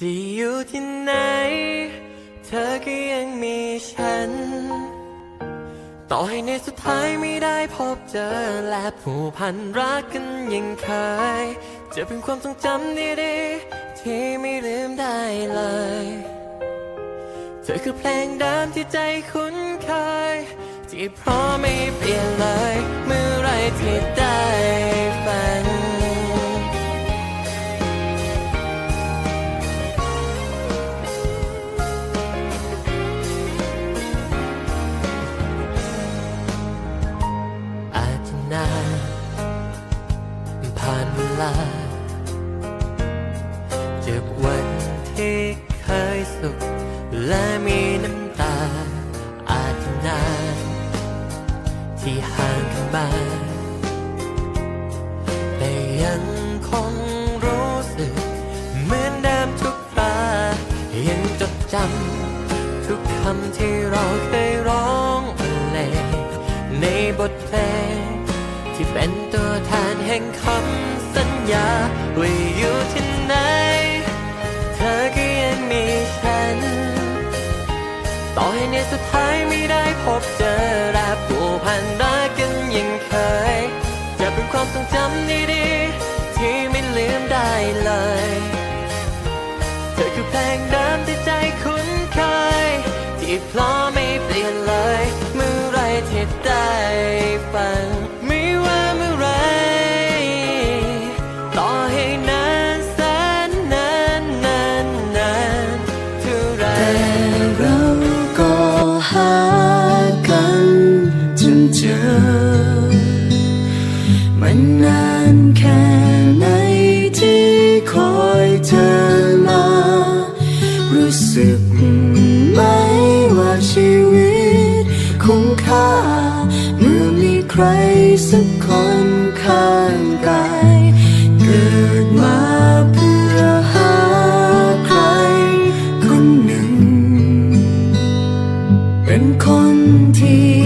จะอยู่ที่ไหน เธอก็ยังมีฉัน ต่อให้ในสุดท้ายไม่ได้พบเจอและผูกพันรักกันยังเคย จะเป็นความทรงจำดีๆที่ไม่ลืมได้เลย เธอคือเพลงเดิมที่ใจคุ้นเคย ที่พราะไม่เปลี่ยน ผ่าเจากวันที่เคยสุข และมีน้ำตา อาจนานที่ห่างกันมาแต่ยังคงรู้สึก เหมือนเดิมทุกครายังจดจำทุกคำที่เราเคยร้องบรรเลงในบทเพลงที่เป็นตัวแทนแห่งคำ สัญญาว่าอยู่ที่ไหน เธอก็ยังมีฉัน ต่อให้ในสุดท้ายไม่ได้พบเจอและผูกพันรักกันยังเคย จะเป็นความทรงจำดีๆ ที่ไม่ลืมได้เลย เธอคือเพลงเดิมที่ใจคุ้นเคย ที่เพราะไม่เปลี่ยนเลย เมื่อไรที่ได้ฟัง นานแค่ไหนที่คอยเธอมา รู้สึกไหมว่าชีวิตคุ้มค่า เมื่อมีใครสักคนข้างกายเกิดมาเพื่อหาใครคนหนึ่ง เป็นคนที่